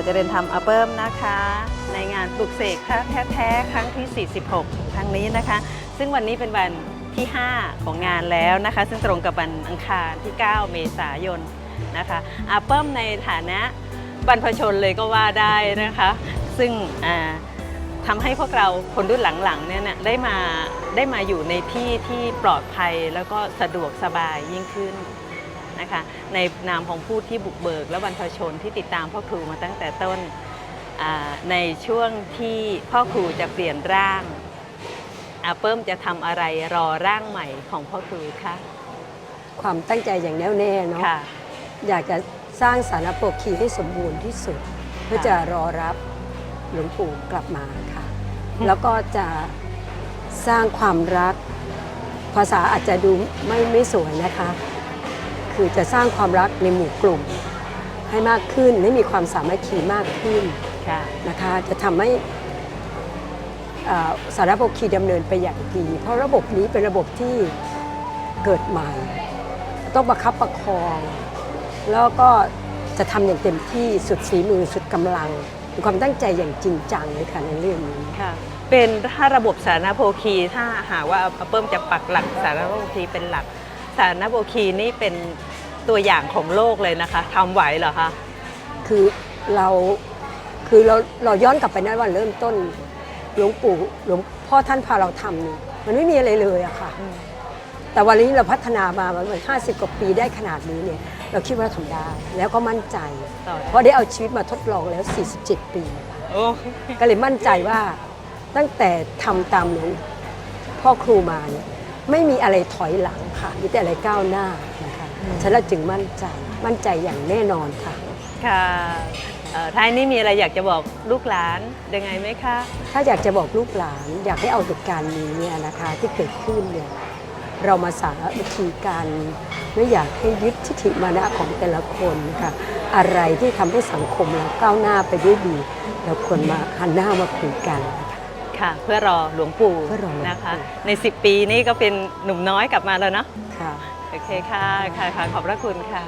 ำอาเปิมนะคะ ในงานปลุกเสกพระแท้ๆครั้งที่ 46 ครั้งนี้นะคะ ซึ่งวันนี้เป็นวันที่ 5 ของงานแล้วนะคะ ซึ่งตรงกับวันอังคารที่ 9 เมษายนนะคะอาเปิมในฐานะบรรพชนเลยก็ว่าได้นะคะ ซึ่งอ่าทำให้พวกเราคนรุ่นหลังๆเนี่ยนะได้มาได้มาอยู่ในที่ที่ปลอดภัยแล้วก็สะดวกสบายยิ่งขึ้น นะคะในนามของผู้ที่บุกเบิก และบรรพชนที่ติดตามพ่อครูมาตั้งแต่ต้นอ่าในช่วงที่พ่อครูจะเปลี่ยนร่างอาเปิ้มจะทำอะไรรอร่างใหม่ของพ่อครูคะความตั้งใจอย่างแน่วแน่เนาะค่ะอยากจะสร้างสารโปกคีให้สมบูรณ์ที่สุด เพื่อจะรอรับหลวงปู่กลับมาค่ะอืมแล้วก็จะสร้างความรัก ภาษาอาจจะดูไม่ไม่สวยนะคะ คือจะสร้างความรักในหมู่กลุ่ม ให้มากขึ้นให้มีความสามัคคีมากขึ้นค่ะนะคะจะทำให้อ่าสารบคีดำเนินไปอย่างดี เพราะระบบนี้เป็นระบบที่เกิดใหม่ ต้องประคับประคอง แล้วก็จะทำอย่างเต็มที่สุดฝีมือสุดกำลังมีความตั้งใจอย่างจริงจังเลยค่ะในเรื่องนี้ค่ะเป็นถ้าระบบสารโภคีถ้าหากว่าอาเปิ้มจะปักหลักสารโภคีเป็นหลัก สารโภคีนี่เป็นตัวอย่างของโลกเลยนะคะทำไหวเหรอคะ คือเราคือเราเราย้อนกลับไปนั้นวันเริ่มต้นหลวงปู่หลวงพ่อท่านพาเราทำนี่มันไม่มีอะไรเลยอะค่ะ แต่วันนี้เราพัฒนามามันเหมือน50กว่าปีได้ขนาดนี้เนี่ย เราคิดว่าเราทำได้แล้วก็มั่นใจ ต่อ เพราะได้เอาชีวิตมาทดลองแล้ว 47 ปีค่ะโอ้ก็เลยมั่นใจว่าตั้งแต่ทำตามหลวงพ่อครูมาเนี่ย ไม่มีอะไรถอยหลังค่ะมีแต่อะไรก้าวหน้านะคะฉันละจึงมั่นใจมั่นใจอย่างแน่นอนค่ะ ค่ะเอ่อท้ายนี้มีอะไรอยากจะบอกลูกหลานยังไงไหมคะ ถ้าอยากจะบอกลูกหลานอยากให้เอาเหตุการณ์นี้เนี่ยนะคะที่เกิดขึ้นเนี่ยเรามาสามัคคีกันไม่อยากให้ยึดทิฏฐิมานะของแต่ละคนนะคะอะไรที่ทำให้สังคมเราก้าวหน้าไปด้วยดี เราควรมาหันหน้ามาคุยกันนะ คะค่ะเพื่อรอหลวงปู่เพื่อรอหลวงปู่ นะคะ ใน 10 ปีนี้ก็เป็นหนุ่มน้อยกลับมาแล้วเนาะค่ะโอเคค่ะค่ะค่ะขอบพระคุณค่ะ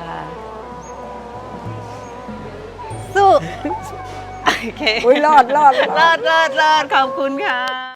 สู้โอเคอุ้ยรอดรอดรอดรอดรอดขอบคุณค่ะ